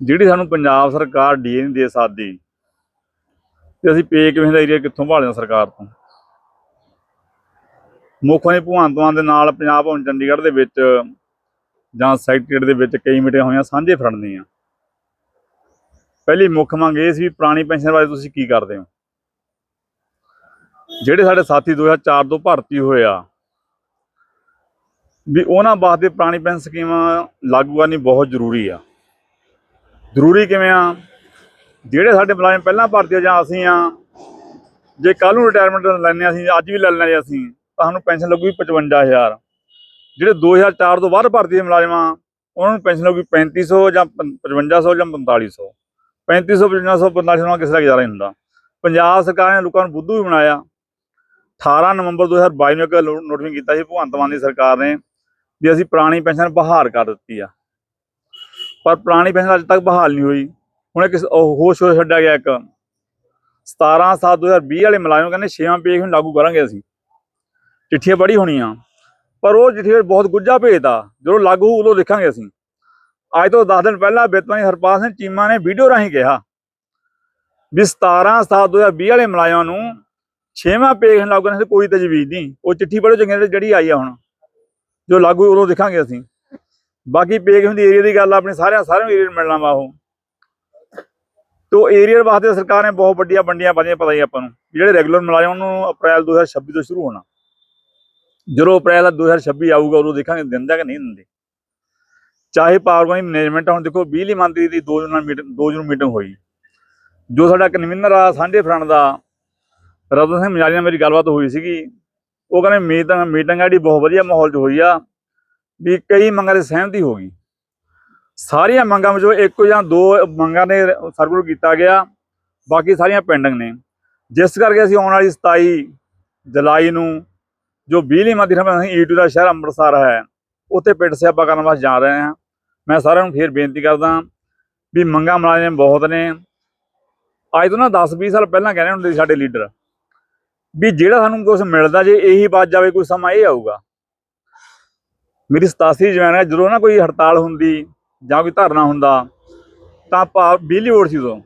ਜਿਹੜੀ ਸਾਨੂੰ ਪੰਜਾਬ ਸਰਕਾਰ ਡੀਏ ਨਹੀਂ ਦੇ ਸਕਦੀ, ਤੇ ਅਸੀਂ ਪੇ ਕਿਵੇਂ ਦਾ ਏਰੀਆ ਕਿੱਥੋਂ ਭਾਲਿਆ ਸਰਕਾਰ ਤੋਂ? ਮੁੱਖ ਮੰਤਰੀ ਭਗਵੰਤ ਮਾਨ ਦੇ ਨਾਲ ਪੰਜਾਬ ਭਵਨ ਚੰਡੀਗੜ੍ਹ ਦੇ ਵਿੱਚ ਜਾਂ ਸੈਕਟਰੀਏਟ ਦੇ ਵਿੱਚ ਕਈ ਮੀਟਿੰਗਾਂ ਹੋਈਆਂ, ਸਾਂਝੇ ਫਰੰਟ ਦੀਆਂ ਪਹਿਲੀ ਮੁੱਖ ਮੰਗ ਇਹ ਸੀ ਵੀ ਪੁਰਾਣੀ ਪੈਨਸ਼ਨ ਬਾਰੇ ਤੁਸੀਂ ਕੀ ਕਰਦੇ ਹੋ? ਜਿਹੜੇ ਸਾਡੇ ਸਾਥੀ 2004 ਤੋਂ ਭਰਤੀ ਹੋਏ ਆ, ਵੀ ਉਹਨਾਂ ਵਾਸਤੇ ਪੁਰਾਣੀ ਪੈਨਸ਼ਨ ਸਕੀਮਾਂ ਲਾਗੂ ਕਰਨੀ ਬਹੁਤ ਜ਼ਰੂਰੀ ਆ। ਜ਼ਰੂਰੀ ਕਿਵੇਂ ਆ? ਜਿਹੜੇ ਸਾਡੇ ਮੁਲਾਜ਼ਮ ਪਹਿਲਾਂ ਭਰਤੀ ਜਾਂ ਅਸੀਂ ਆ, ਜੇ ਕੱਲ ਨੂੰ ਰਿਟਾਇਰਮੈਂਟ ਲੈਣੇ ਅਸੀਂ, ਅੱਜ ਵੀ ਲੈ ਲੈਣੇ ਅਸੀਂ, ਤਾਂ ਸਾਨੂੰ ਪੈਨਸ਼ਨ ਲੱਗੂਗੀ 55000 ਜਿਹੜੇ 2004 ਤੋਂ ਬਾਅਦ ਭਰਤੀ ਹੋਏ ਮੁਲਾਜ਼ਮ ਆ, ਉਹਨਾਂ ਨੂੰ ਪੈਨਸ਼ਨ ਲੱਗੂਗੀ 3500 ਜਾਂ 5500 ਜਾਂ 4500 3500 5500 4500 ਨਾਲ ਕਿਸੇ ਦਾ ਗੁਜ਼ਾਰਾ ਨਹੀਂ ਹੁੰਦਾ। ਪੰਜਾਬ ਸਰਕਾਰ ਨੇ ਲੋਕਾਂ ਨੂੰ ਬੁੱਧੂ ਵੀ ਬਣਾਇਆ। 18 ਨਵੰਬਰ 2022 ਨੂੰ ਇੱਕ ਨੋਟਿਫਿਕੇਸ਼ਨ ਕੀਤਾ ਸੀ, ਭਗਵੰਤ ਮਾਨ ਦੀ ਸਰਕਾਰ ਨੇ, ਵੀ ਅਸੀਂ ਪੁਰਾਣੀ ਪੈਨਸ਼ਨ ਬਹਾਰ ਕਰ ਦਿੱਤੀ ਆ। ਪਰ ਪੁਰਾਣੀ ਪੈਨਸ਼ਨ ਅਜੇ ਤੱਕ ਬਹਾਲ ਨਹੀਂ ਹੋਈ। ਹੁਣ ਇੱਕ ਉਹ ਹੋਸ਼ ਹੋ ਛੱਡਿਆ ਗਿਆ ਇੱਕ। 17 7 2020 ਵਾਲੇ ਮੁਲਾਜ਼ਮ ਕਹਿੰਦੇ 6ਵਾਂ ਪੇ ਹੁਣ ਲਾਗੂ ਕਰਾਂਗੇ ਅਸੀਂ। ਚਿੱਠੀਆਂ ਬੜੀ ਹੋਣੀਆਂ। ਪਰ ਉਹ ਚਿੱਠੀ ਬਹੁਤ ਗੁੱਜਾ ਭੇਜਦਾ ਜਦੋਂ ਲਾਗੂ ਉਦੋਂ ਦੇਖਾਂਗੇ ਅਸੀਂ। ਅੱਜ ਤੋਂ 10 ਦਿਨ ਪਹਿਲਾਂ ਬਿੱਤਵਾਨੀ ਹਰਪਾਲ ਸਿੰਘ ਚੀਮਾ ਨੇ ਵੀਡੀਓ ਰਾਹੀਂ ਕਿਹਾ ਵੀ 17 7 2020 ਵਾਲੇ ਮੁਲਾਜ਼ਮਾਂ ਨੂੰ 6ਵਾਂ ਪੇ ਲਾਗੂ ਕਰਨ ਦੀ ਕੋਈ ਤਜਵੀਜ਼ ਨਹੀਂ। ਉਹ ਚਿੱਠੀ ਬੜੀ ਚੰਗੀ ਜਿਹੜੀ ਆਈ ਆ ਹੁਣ। ਜੋ ਲਾਗੂ ਉਦੋਂ ਦੇਖਾਂਗੇ ਅਸੀਂ। ਬਾਕੀ ਪੇ ਹੁੰਦੀ ਏਰੀਆ ਦੀ ਗੱਲ ਆ, ਆਪਣੇ ਸਾਰਿਆਂ ਸਾਰਿਆਂ ਏਰੀਆ ਨੂੰ ਮਿਲਣਾ ਵਾ ਉਹ। ਤੋ ਏਰੀਆ ਵਾਸਤੇ ਸਰਕਾਰ ਨੇ ਬਹੁਤ ਵੱਡੀਆਂ ਵੰਡੀਆਂ ਪਾਈਆਂ ਪਤਾ ਹੀ ਆਪਾਂ ਨੂੰ। ਜਿਹੜੇ ਰੈਗੂਲਰ ਮੁਲਾਜ਼ਮ ਉਹਨਾਂ ਨੂੰ ਅਪ੍ਰੈਲ 2026 ਤੋਂ ਸ਼ੁਰੂ ਹੋਣਾ। ਜਦੋਂ ਅਪ੍ਰੈਲ 2026 ਆਊਗਾ ਉਦੋਂ ਦੇਖਾਂਗੇ ਦਿੰਦਾ ਕਿ ਨਹੀਂ ਦਿੰਦੇ। ਚਾਹੇ ਪਾਵਰ ਦੀ ਮੈਨੇਜਮੈਂਟ ਹੁਣ ਦੇਖੋ ਬਿਜਲੀ ਮੰਤਰੀ ਦੀ 2 ਜੂਨ ਨਾਲ ਮੀਟਿੰਗ 2 ਜੂਨ ਮੀਟਿੰਗ ਹੋਈ। ਜੋ ਸਾਡਾ ਕਨਵੀਨਰ ਆ ਸਾਂਝੇ ਫਰੰਟ ਦਾ ਰਤਨ ਸਿੰਘ ਮਜਾਰੀ ਨਾਲ ਮੇਰੀ ਗੱਲਬਾਤ ਹੋਈ ਸੀਗੀ। ਉਹ ਕਹਿੰਦੇ ਮੀਟਿੰਗ ਮੀਟਿੰਗ ਆੜੀ ਬਹੁਤ ਵਧੀਆ ਮਾਹੌਲ 'ਚ ਹੋਈ ਆ ਵੀ ਕਈ ਮੰਗਾਂ ਦੀ ਸਹਿਮਤੀ ਹੋ ਗਈ। ਸਾਰੀਆਂ ਮੰਗਾਂ ਵਿੱਚੋਂ ਇੱਕ ਜਾਂ ਦੋ ਮੰਗਾਂ ਨੇ ਸਰਕੂਲਰ ਕੀਤਾ ਗਿਆ, ਬਾਕੀ ਸਾਰੀਆਂ ਪੈਂਡਿੰਗ ਨੇ। ਜਿਸ ਕਰਕੇ ਅਸੀਂ ਆਉਣ ਵਾਲੀ 27 ਜੁਲਾਈ ਨੂੰ ਜੋ ਬਿਜਲੀ ਮੰਤਰੀ ਹਮੇ ਅਸੀਂ ਈਟੂ ਦਾ ਸ਼ਹਿਰ ਅੰਮ੍ਰਿਤਸਰ ਹੈ, ਉੱਥੇ ਪਿੰਡ ਸਿਆਪਾ ਕਰਨ ਵਾਸਤੇ ਜਾ ਰਹੇ ਹਾਂ। ਮੈਂ ਸਾਰਿਆਂ ਨੂੰ ਫੇਰ ਬੇਨਤੀ ਕਰਦਾ ਵੀ ਮੰਗਾਂ ਮੁਲਾਜ਼ਮ ਬਹੁਤ ਨੇ। ਅੱਜ ਤੋਂ ਨਾ 10-20 ਸਾਲ ਪਹਿਲਾਂ ਕਹਿੰਦੇ ਹੁੰਦੇ ਸੀ ਸਾਡੇ ਲੀਡਰ ਵੀ ਜਿਹੜਾ ਸਾਨੂੰ ਕੁਝ ਮਿਲਦਾ ਜੇ ਇਹੀ ਬਾਤ ਜਾਵੇ, ਕੋਈ ਸਮਾਂ ਇਹ ਆਊਗਾ। ਮੇਰੀ 87 ਜਵਾਨ ਹੈ, ਜਦੋਂ ਨਾ ਕੋਈ ਹੜਤਾਲ ਹੁੰਦੀ ਜਾਂ ਕੋਈ ਧਰਨਾ ਹੁੰਦਾ, ਤਾਂ ਭਾ ਬਿਜਲੀ ਬੋਰਡ ਸੀ ਉਦੋਂ।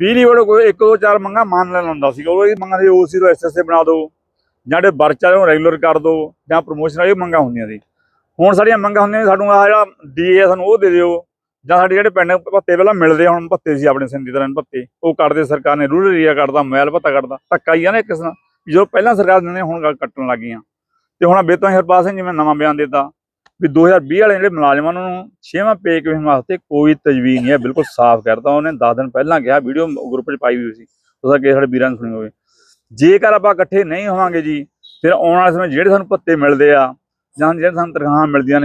ਬਿਜਲੀ ਬੋਰਡ ਕੋਈ ਇੱਕ ਦੋ ਚਾਰ ਮੰਗਾਂ ਮੰਨ ਲੈਣ ਹੁੰਦਾ ਸੀ ਉਹ ਇਹ ਮੰਗਾਂ ਸੀ ਓਸੀ ਤੋਂ ਐਸਐਸਏ ਬਣਾ ਦਿਓ ਜਾਂ ਜਿਹੜੇ ਵਰਚਾ ਨੂੰ ਰੈਗੂਲਰ ਕਰ ਦਿਓ ਜਾਂ ਪ੍ਰੋਮੋਸ਼ਨ ਵਾਲੀ ਮੰਗਾਂ ਹੁੰਦੀਆਂ ਸੀ। ਹੁਣ ਸਾਡੀਆਂ ਮੰਗਾਂ ਹੁੰਦੀਆਂ ਨੇ, ਸਾਨੂੰ ਆ ਜਿਹੜਾ ਡੀਏ ਸਾਨੂੰ ਉਹ ਦੇ ਦਿਓ, ਜਾਂ ਸਾਡੇ ਜਿਹੜੇ ਪਿੰਡ ਭੱਤੇ ਪਹਿਲਾਂ ਮਿਲਦੇ ਹੁਣ ਭੱਤੇ ਸੀ ਆਪਣੇ ਸਿੰਧੀ ਤਰ੍ਹਾਂ ਭੱਤੇ, ਉਹ ਕੱਢਦੇ ਸਰਕਾਰ ਨੇ, ਰੂਰਲ ਏਰੀਆ ਕੱਢਦਾ ਮੋਬਾਈਲ ਭੱਤਾ ਕੱਢਦਾ ਧੱਕਾ ਹੀ ਆ ਨਾ ਇੱਕ ਕਿਸਮ ਵੀ ਜੋ ਪਹਿਲਾਂ ਸਰਕਾਰ ਦਿੰਦੇ ਹੁਣ ਗੱਲ ਕੱਟਣ ਲੱਗ ਗਈਆਂ। ਤੇ ਹੁਣ ਬੇਤੋਂ ਹਰਪਾਲ ਸਿੰਘ ਜਿਵੇਂ ਨਵਾਂ ਬਿਆਨ ਦਿੱਤਾ ਵੀ 2020 ਵਾਲੇ ਜਿਹੜੇ ਮੁਲਾਜ਼ਮਾਂ ਨੂੰ ਛੇਵਾਂ ਪੇ ਕਮਿਸ਼ਨ ਵਾਸਤੇ ਕੋਈ ਤਜਵੀਜ਼ ਨਹੀਂ ਹੈ, ਬਿਲਕੁਲ ਸਾਫ਼ ਕਰਤਾ ਉਹਨੇ 10 ਦਿਨ ਪਹਿਲਾਂ ਕਿਹਾ, ਵੀਡੀਓ ਗਰੁੱਪ 'ਚ ਪਾਈ ਹੋਈ ਸੀ ਉਹਦਾ ਕਿ ਸਾਡੇ ਵੀਰਾਂ ਨੂੰ ਸੁਣੀ ਹੋਵੇ ਜੇਕਰ ਆਪਾਂ ਇਕੱਠੇ ਨਹੀਂ ਹੋਵਾਂਗੇ ਜੀ, ਫਿਰ ਆਉਣ ਵਾਲੇ ਸਮੇਂ ਜਿਹੜੇ ਸਾਨੂੰ ਭੱਤੇ ਮਿਲਦੇ ਆ ਜਾਂ ਜਿਹੜੇ ਸਾਨੂੰ ਤਨਖਾਹਾਂ ਮਿਲਦੀਆਂ ਨੇ